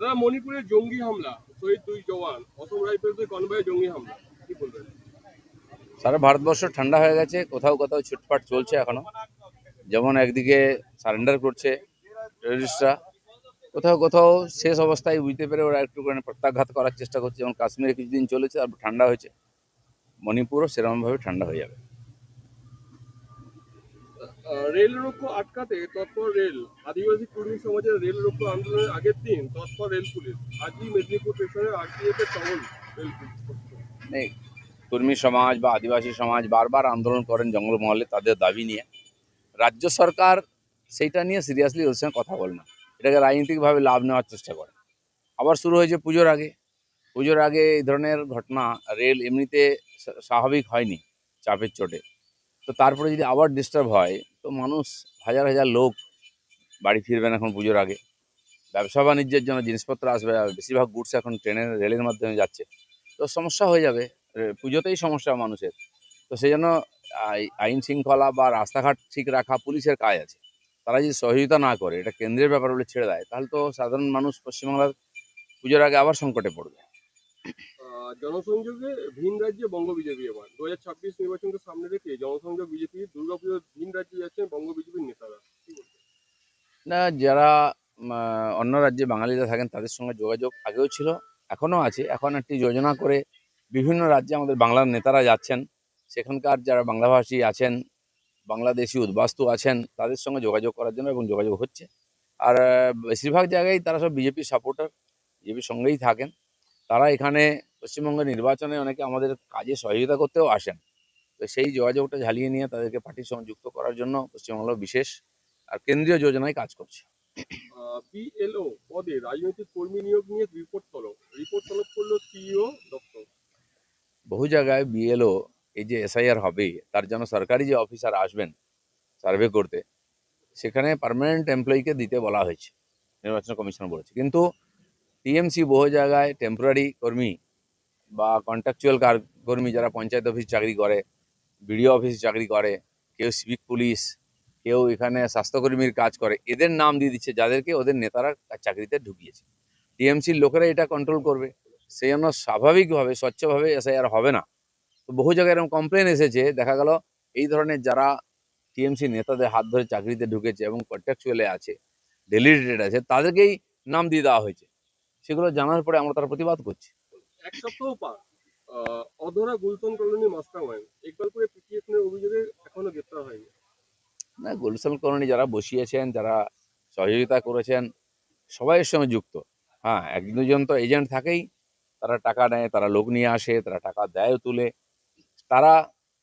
দাদা মণিপুরে জঙ্গি হামলা, শহীদ দুই জওয়ান, অসম রাইফেলসের কনভয়ে জঙ্গি হামলা, কি বলবেন? সারা ভারতবর্ষ ঠান্ডা হয়ে গেছে, কোথাও কোথাও ছুটপাট চলছে এখনও। যেমন একদিকে সারেন্ডার করছে টেররিস্টরা কোথাও কোথাও শেষ অবস্থায় বুঝতে পেরে ওরা একটু করে প্রত্যাঘাত করার চেষ্টা করছে, যেমন কাশ্মীরে কিছুদিন চলেছে আর ঠান্ডা হয়েছে। মণিপুরও সেরকমভাবে ঠান্ডা হয়ে যাবে। রেল রোকো আটকাতে তৎপর রেল। আদিবাসী কর্মী সমাজের রেল রোকো আন্দোলনের আগের দিন তৎপর রেল পুলিশ। আজই মেদিনীপুর স্টেশনে আরটিএফ এর টহল রেল পুলিশ। কর্মী সমাজ বা আদিবাসী সমাজ বারবার আন্দোলন করেন জঙ্গলমহলে তাদের দাবি নিয়ে। রাজ্য সরকার সেইটা নিয়ে সিরিয়াসলি ওর সঙ্গে কথা বলে না। এটাকে রাজনৈতিকভাবে লাভ নেওয়ার চেষ্টা করে। আবার শুরু হয়েছে পুজোর আগে। পুজোর আগে এই ধরনের ঘটনা রেল এমনিতে স্বাভাবিক হয়নি চাপের চোটে। তো তারপরে যদি আবার ডিস্টার্ব হয়, তো মানুষ হাজার হাজার লোক বাড়ি ফিরবেন এখন পুজোর আগে। ব্যবসা বাণিজ্যের জন্য জিনিসপত্র আসবে বেশিরভাগ গুডস এখন ট্রেনের, রেলের মাধ্যমে যাচ্ছে। তো সমস্যা হয়ে যাবে। পুজোতেই সমস্যা মানুষের। তো সেই জন্য আই- আইন শৃঙ্খলা বা রাস্তাঘাট ঠিক রাখা পুলিশের কাজ আছে। তারা যদি সহযোগিতা না করে, এটা কেন্দ্রের ব্যাপার বলে ছেড়ে দেয়, তাহলে তো সাধারণ মানুষ পশ্চিমবাংলার পুজোর আগে আবার সংকটে পড়বে। জনসংযোগে ভিন রাজ্যে বঙ্গ বিজেপি এবার। দু হাজার ছাব্বিশ নির্বাচনকে সামনে রেখে জনসংযোগ বিজেপি দুর্গাপুজোর ভিন রাজ্যে যাচ্ছেন বঙ্গ বিজেপির নেতারা? না, যারা অন্য রাজ্যে বাঙালিরা থাকেন, তাদের সঙ্গে যোগাযোগ আগেও ছিল, এখনও আছে। এখন একটি যোজনা করে বিভিন্ন রাজ্যে আমাদের বাংলার নেতারা যাচ্ছেন। সেখানকার যারা বাংলাভাষী আছেন, বাংলাদেশি উদ্বাস্তু আছেন, তাদের সঙ্গে যোগাযোগ করার জন্য এবং যোগাযোগ হচ্ছে। আর বেশিরভাগ জায়গায় তারা সব বিজেপির সাপোর্টার, বিজেপির সঙ্গেই থাকেন। তারা এখানে পশ্চিমবঙ্গের নির্বাচনে অনেকে আমাদের কাজে সহযোগিতা করতেও আসেন। তো সেই যোগাযোগটা ঝালিয়ে নিয়ে তাদেরকে পার্টির সঙ্গে যুক্ত করার জন্য পশ্চিমবঙ্গ বিশেষ আর কেন্দ্রীয় যোজনায় কাজ করছে। বিএলও পদে রাজনৈতিক কর্মী নিয়োগ নিয়ে রিপোর্ট তলব। রিপোর্ট তলব করল সিইও দপ্তর। বহু জায়গায় বিএলও এই যে এসআইআর হবে তার জন্য সরকারি যে অফিসার আসবেন সার্ভে করতে সেখানে পার্মানেন্ট এমপ্লয়িকে দিতে বলা হয়েছে। নির্বাচন কমিশন বলেছে। কিন্তু টিএমসি বহু জায়গায় টেম্পোরারি কর্মী বা কন্ট্রাকচুয়াল কার কর্মী যারা পঞ্চায়েত অফিস চাকরি করে বিডিও অফিসে চাকরি করে, কেউ সিভিক পুলিশ কেউ এখানে স্বাস্থ্যকর্মীর কাজ করে, এদের নাম দিয়ে দিচ্ছে যাদেরকে ওদের নেতারা চাকরিতে ঢুকিয়েছে। টিএমসির লোকেরা এটা কন্ট্রোল করবে। সেই জন্য স্বাভাবিকভাবে, স্বচ্ছভাবে এসআইআর হবে না। তো বহু জায়গায় এরকম কমপ্লেন এসেছে, দেখা গেল এই ধরনের যারা টিএমসি নেতাদের হাত ধরে চাকরিতে ঢুকেছে এবং কন্ট্রাকচুয়ালে আছে ডেলিটেড আছে, তাদেরকেই নাম দিয়ে দেওয়া হয়েছে। সেগুলো জানার পরে আমরা তার প্রতিবাদ করছি। এক সপ্তাহ পার অধরা গুলশন কলোনি মাস্টার মাস্টারমাইন্ড ইকবালপুরে পিটিএফ এর অভিযোগে এখনও গ্রেপ্তার হয়নি। না, গুলশান কলোনি যারা বসিয়েছেন, যারা সহযোগিতা করেছেন, সবাই এর সঙ্গে যুক্ত। হ্যাঁ এক দুজন তো এজেন্ট থাকেই। তারা টাকা নেয়, তারা লোক নিয়ে আসে, তারা টাকা দেয় তুলে। তারা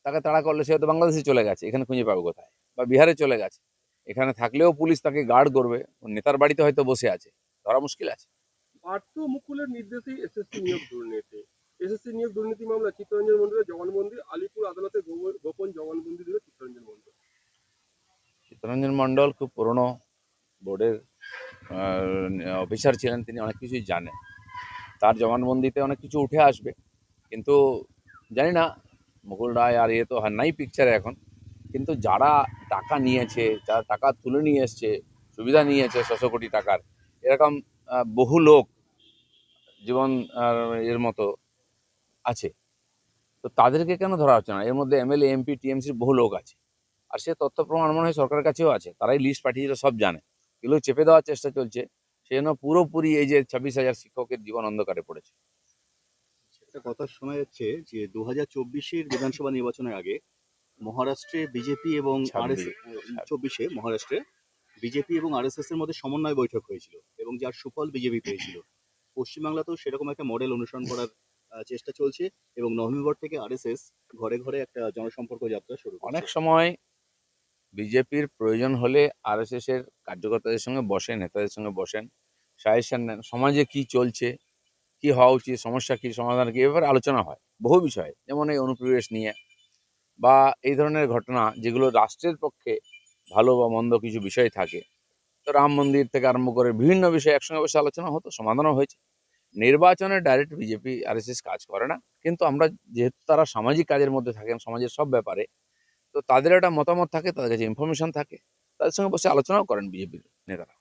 তাকে তাড়া করলে সে হয়তো বাংলাদেশে চলে গেছে, এখানে খুঁজে পাবে কোথায়? বা বিহারে চলে গেছে। এখানে থাকলেও পুলিশ তাকে গার্ড করবে। নেতার বাড়িতে হয়তো বসে আছে। ধরা মুশকিল আছে। পার্থ মুকুলের নির্দেশেই এসএসসি নিয়োগ দুর্নীতি। এসএসসি নিয়োগ দুর্নীতি মামলা চিত্তরঞ্জন মন্দিরের জবানবন্দি, আলিপুর আদালতে গোপন জবানবন্দি দিল চিত্তরঞ্জন মন্দির চিত্তরঞ্জন মন্ডল খুব পুরনো বোর্ডের অফিসার ছিলেন, তিনি অনেক কিছুই জানেন। তার জবানবন্দিতে অনেক কিছু উঠে আসবে, কিন্তু জানি না, মুকুল রায় আর ইয়ে তো নাই পিকচারে এখন। কিন্তু যারা টাকা নিয়েছে, যারা টাকা তুলে নিয়ে এসছে, সুবিধা নিয়েছে, ছশো কোটি টাকার, এরকম বহু লোক জীবন আর এর মতো আছে। তো তাদেরকে কেন ধরা হচ্ছে না? এর মধ্যে এমএলএ এমপি টিএমসির বহু লোক আছে। আর সে তথ্য প্রমাণ মনে হয় সরকারের কাছেও আছে। তারাই লিস্ট পাঠিয়েছিল সব জানে। এগুলো চেপে দেওয়ার চেষ্টা চলছে। সেই জন্য পুরোপুরি এই যে ছাব্বিশ হাজার শিক্ষকের জীবন অন্ধকারে পড়েছে। একটা কথা শোনা যাচ্ছে যে দু হাজার চব্বিশের বিধানসভা নির্বাচনের আগে মহারাষ্ট্রে বিজেপি এবং চব্বিশে মহারাষ্ট্রে বিজেপি এবং আরএসএস এর মধ্যে সমন্বয় বৈঠক হয়েছিল এবং যার সুফল বিজেপি পেয়েছিল। পশ্চিমবাংলাতেও সেরকম একটা মডেল অনুসরণ করার চেষ্টা চলছে এবং নভেম্বর থেকে আরএসএস ঘরে ঘরে একটা জনসম্পর্ক যাত্রা শুরু অনেক সময় বিজেপির প্রয়োজন হলে আরএসএস এর কার্যকর্তাদের সঙ্গে বসেন, নেতাদের সঙ্গে বসেন, সাজেশন নেন, সমাজে কি চলছে, কি হওয়া উচিত, সমস্যা কি, সমাধান কি, এবার আলোচনা হয়। বহু বিষয়ে, যেমন এই অনুপ্রবেশ নিয়ে বা এই ধরনের ঘটনা যেগুলো রাষ্ট্রের পক্ষে ভালো বা মন্দ কিছু বিষয় থাকে রাম মন্দির থেকে আরম্ভ করে বিভিন্ন বিষয়ে একসঙ্গে বসে আলোচনা হতো, সমাধানও হয়েছে। নির্বাচনে ডাইরেক্ট বিজেপি আরএসএস কাজ করে না, কিন্তু আমরা যেহেতু তারা সামাজিক কাজের মধ্যে থাকেন, সমাজের সব ব্যাপারে, তো তাদের একটা মতামত থাকে, তাদের কাছে ইনফরমেশন থাকে, তাদের সঙ্গে বসে আলোচনাও করেন বিজেপির নেতারা।